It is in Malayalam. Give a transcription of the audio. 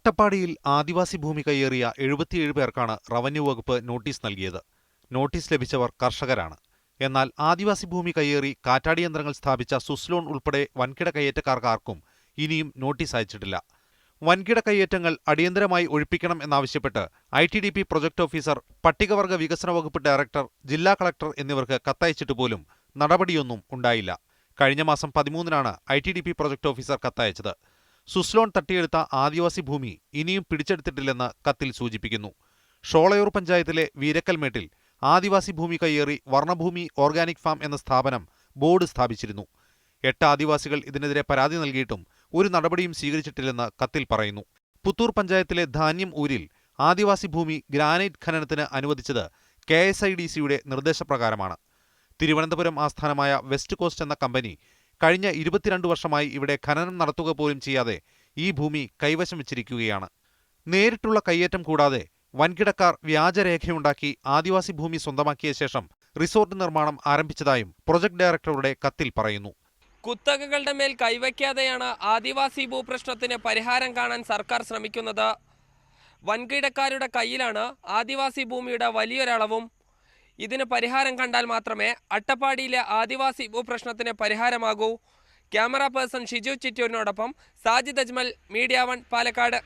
അട്ടപ്പാടിയിൽ ആദിവാസി ഭൂമി കയ്യേറിയ എഴുപത്തിയേഴ് പേർക്കാണ് റവന്യൂ വകുപ്പ് നോട്ടീസ് നൽകിയത്. നോട്ടീസ് ലഭിച്ചവർ കർഷകരാണ്. എന്നാൽ ആദിവാസി ഭൂമി കയ്യേറി കാറ്റാടി യന്ത്രങ്ങൾ സ്ഥാപിച്ച സുസ്ലോൺ ഉൾപ്പെടെ വൻകിട കയ്യേറ്റക്കാർക്കാർക്കും ഇനിയും നോട്ടീസ് അയച്ചിട്ടില്ല. വൻകിട കയ്യേറ്റങ്ങൾ അടിയന്തരമായി ഒഴിപ്പിക്കണം എന്നാവശ്യപ്പെട്ട് I T D P project officer പട്ടികവർഗ വികസന വകുപ്പ് ഡയറക്ടർ ജില്ലാ കളക്ടർ എന്നിവർക്ക് കത്തയച്ചിട്ട് പോലും നടപടിയൊന്നും ഉണ്ടായില്ല. കഴിഞ്ഞ മാസം പതിമൂന്നിനാണ് I T D P project officer കത്തയച്ചത്. Suzlon തട്ടിയെടുത്ത ആദിവാസി ഭൂമി ഇനിയും പിടിച്ചെടുത്തിട്ടില്ലെന്ന് കത്തിൽ സൂചിപ്പിക്കുന്നു. ഷോളയൂർ പഞ്ചായത്തിലെ വീരക്കൽമേട്ടിൽ ആദിവാസി ഭൂമി കയ്യേറി വർണഭൂമി ഓർഗാനിക് ഫാം എന്ന സ്ഥാപനം ബോർഡ് സ്ഥാപിച്ചിരുന്നു. എട്ട് ആദിവാസികൾ ഇതിനെതിരെ പരാതി നൽകിയിട്ടും ഒരു നടപടിയും സ്വീകരിച്ചിട്ടില്ലെന്ന് കത്തിൽ പറയുന്നു. പുത്തൂർ പഞ്ചായത്തിലെ ധാന്യം ഊരിൽ ആദിവാസി ഭൂമി ഗ്രാനൈറ്റ് ഖനനത്തിന് അനുവദിച്ചത് കെ എസ് ഐ ഡി സിയുടെ നിർദ്ദേശപ്രകാരമാണ്. തിരുവനന്തപുരം ആസ്ഥാനമായ വെസ്റ്റ് കോസ്റ്റ് എന്ന കമ്പനി കഴിഞ്ഞ ഇരുപത്തിരണ്ട് വർഷമായി ഇവിടെ ഖനനം നടത്തുക പോലും ചെയ്യാതെ ഈ ഭൂമി കൈവശം വെച്ചിരിക്കുകയാണ്. നേരിട്ടുള്ള കയ്യേറ്റം കൂടാതെ വൻകിടക്കാർ വ്യാജരേഖയുണ്ടാക്കി ആദിവാസി ഭൂമി സ്വന്തമാക്കിയ ശേഷം റിസോർട്ട് നിർമ്മാണം ആരംഭിച്ചതായും പ്രൊജക്ട് ഡയറക്ടറുടെ കത്തിൽ പറയുന്നു. കുത്തകകളുടെ മേൽ കൈവയ്ക്കാതെയാണ് ആദിവാസി ഭൂപ്രശ്നത്തിന് പരിഹാരം കാണാൻ സർക്കാർ ശ്രമിക്കുന്നത്. വൻകിടക്കാരുടെ കയ്യിലാണ് ആദിവാസി ഭൂമിയുടെ വലിയൊരളവും ഇതിന് പരിഹാരം കണ്ടാൽ മാത്രമേ അട്ടപ്പാടിയിലെ ആദിവാസി ഭൂപ്രശ്നത്തിന് പരിഹാരമാകൂ. ക്യാമറ പേഴ്സൺ ഷിജു ചിറ്റൂരിനോടൊപ്പം സാജിദ് അജ്മൽ മീഡിയ വൺ പാലക്കാട്.